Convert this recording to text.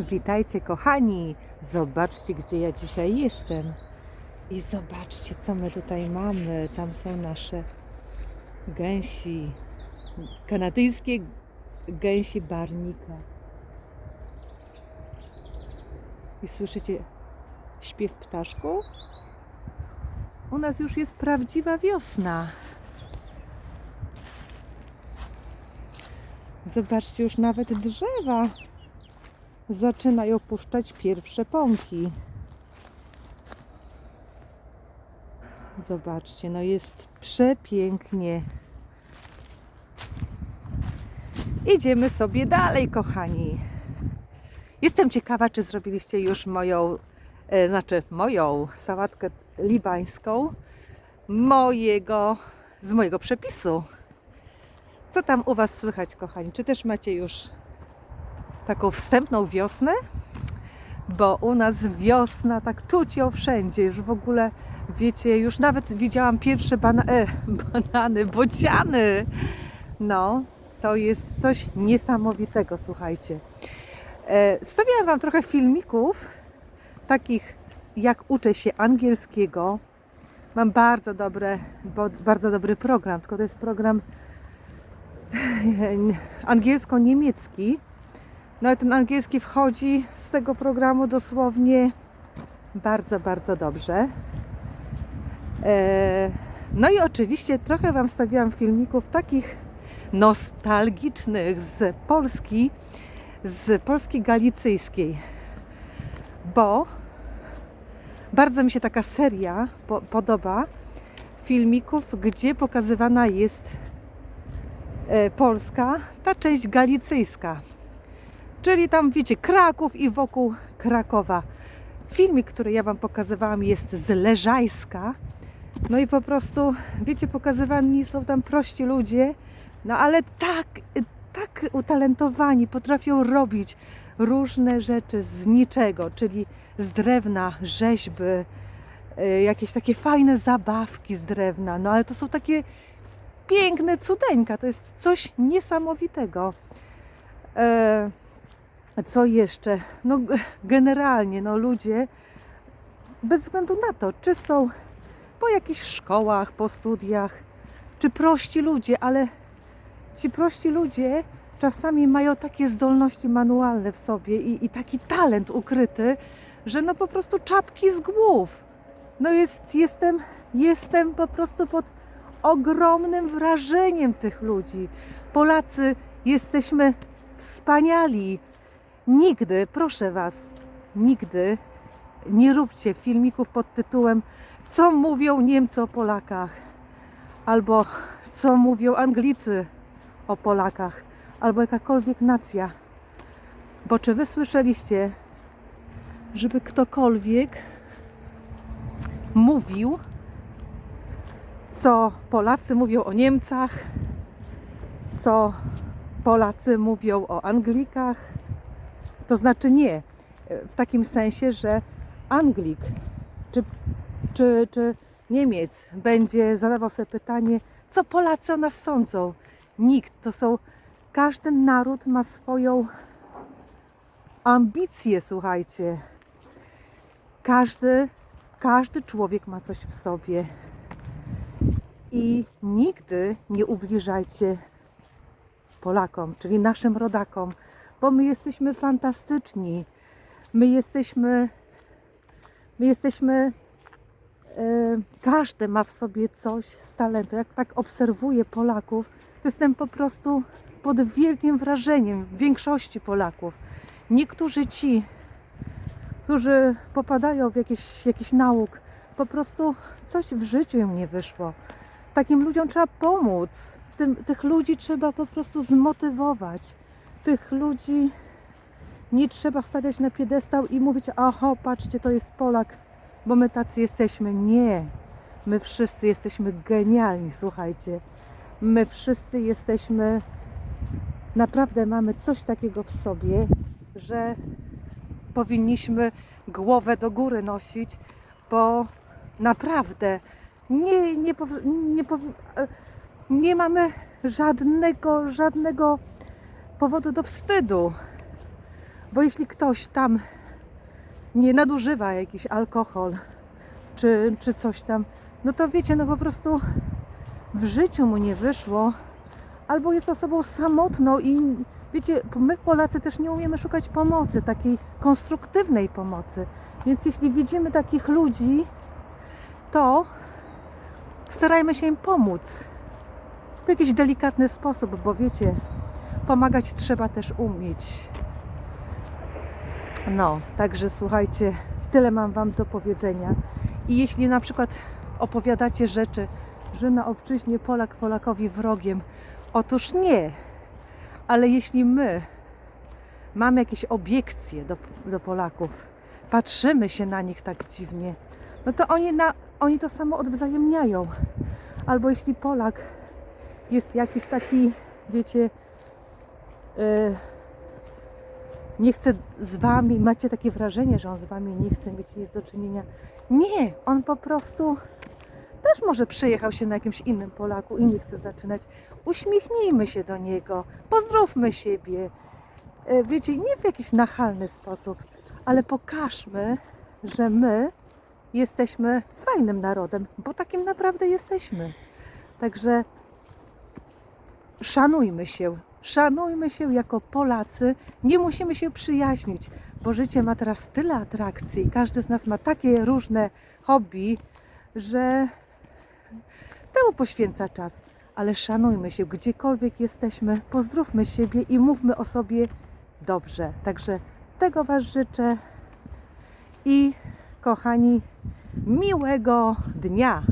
Witajcie kochani! Zobaczcie, gdzie ja dzisiaj jestem. I zobaczcie, co my tutaj mamy. Tam są nasze gęsi. Kanadyjskie gęsi barnika. I słyszycie śpiew ptaszków? U nas już jest prawdziwa wiosna. Zobaczcie, już nawet drzewa zaczynają puszczać pierwsze pąki. Zobaczcie, no jest przepięknie. Idziemy sobie dalej, kochani. Jestem ciekawa, czy zrobiliście już moją, e, znaczy moją sałatkę libańską, mojego, z mojego przepisu. Co tam u Was słychać, kochani? Czy też macie już taką wstępną wiosnę? Bo u nas wiosna, tak czuć ją wszędzie. Już w ogóle, wiecie, już nawet widziałam pierwsze bana e, banany, bociany. No, to jest coś niesamowitego, słuchajcie. E, wstawiałam Wam trochę filmików, takich jak uczę się angielskiego. Mam bardzo, dobre, bo, bardzo dobry program, tylko to jest program angielsko-niemiecki. No ale ten angielski wchodzi z tego programu dosłownie bardzo, bardzo dobrze. E, No i oczywiście trochę Wam stawiałam filmików takich nostalgicznych z Polski, z Polski galicyjskiej, bo bardzo mi się taka seria po podoba filmików, gdzie pokazywana jest e, Polska, ta część galicyjska. Czyli tam wiecie, Kraków i wokół Krakowa. Filmik, który ja Wam pokazywałam, jest z Leżajska. No i po prostu, wiecie, pokazywani są tam prości ludzie, no ale tak, tak utalentowani, potrafią robić różne rzeczy z niczego, czyli z drewna, rzeźby, y, jakieś takie fajne zabawki z drewna. No ale to są takie piękne cudeńka, to jest coś niesamowitego. E, co jeszcze? No generalnie, no ludzie, bez względu na to, czy są po jakichś szkołach, po studiach, czy prości ludzie, ale ci prości ludzie czasami mają takie zdolności manualne w sobie i, i taki talent ukryty, że no po prostu czapki z głów. No jest, jestem, jestem po prostu pod ogromnym wrażeniem tych ludzi. Polacy jesteśmy wspaniali. Nigdy, proszę Was, nigdy nie róbcie filmików pod tytułem Co mówią Niemcy o Polakach? Albo co mówią Anglicy o Polakach? Albo jakakolwiek nacja. Bo czy Wy słyszeliście, żeby ktokolwiek mówił, co Polacy mówią o Niemcach, co Polacy mówią o Anglikach? To znaczy nie, w takim sensie, że Anglik czy, czy, czy Niemiec będzie zadawał sobie pytanie, co Polacy o nas sądzą. Nikt. To są, każdy naród ma swoją ambicję, słuchajcie. Każdy, każdy człowiek ma coś w sobie. I nigdy nie ubliżajcie Polakom, czyli naszym rodakom, bo my jesteśmy fantastyczni. My jesteśmy, my jesteśmy, e, każdy ma w sobie coś z talentu. Jak tak obserwuję Polaków, to jestem po prostu pod wielkim wrażeniem większości Polaków. Niektórzy ci, którzy popadają w jakiś, jakiś nauk, po prostu coś w życiu im nie wyszło. Takim ludziom trzeba pomóc. Tym, tych ludzi trzeba po prostu zmotywować. Tych ludzi nie trzeba stawiać na piedestał i mówić, oho, patrzcie, to jest Polak, bo my tacy jesteśmy. Nie. My wszyscy jesteśmy genialni, słuchajcie. My wszyscy jesteśmy, naprawdę mamy coś takiego w sobie, że powinniśmy głowę do góry nosić, bo naprawdę nie, nie, nie, e, nie mamy żadnego, żadnego powodu do wstydu Bo jeśli ktoś tam nie nadużywa jakiś alkohol czy, czy coś tam, no to wiecie, no po prostu w życiu mu nie wyszło, albo jest osobą samotną i wiecie, my Polacy też nie umiemy szukać pomocy, takiej konstruktywnej pomocy. Więc jeśli widzimy takich ludzi, to starajmy się im pomóc w jakiś delikatny sposób, bo wiecie, pomagać trzeba też umieć. No, także słuchajcie, tyle mam Wam do powiedzenia. I jeśli na przykład opowiadacie rzeczy, że na obczyźnie Polak Polakowi wrogiem, otóż nie. Ale jeśli my mamy jakieś obiekcje do, do Polaków, patrzymy się na nich tak dziwnie, no to oni, na, oni to samo odwzajemniają. Albo jeśli Polak jest jakiś taki, wiecie, nie chce z wami, macie takie wrażenie, że on z wami nie chce mieć nic do czynienia. Nie, on po prostu też może przejechał się na jakimś innym Polaku i nie chce zaczynać. Uśmiechnijmy się do niego, pozdrówmy siebie. E, Wiecie, nie w jakiś nachalny sposób, ale pokażmy, że my jesteśmy fajnym narodem, bo takim naprawdę jesteśmy. Także szanujmy się, szanujmy się jako Polacy. Nie musimy się przyjaźnić, bo życie ma teraz tyle atrakcji. Każdy z nas ma takie różne hobby, że temu poświęca czas. Ale szanujmy się, gdziekolwiek jesteśmy, pozdrówmy siebie i mówmy o sobie dobrze. Także tego Was życzę i kochani, miłego dnia.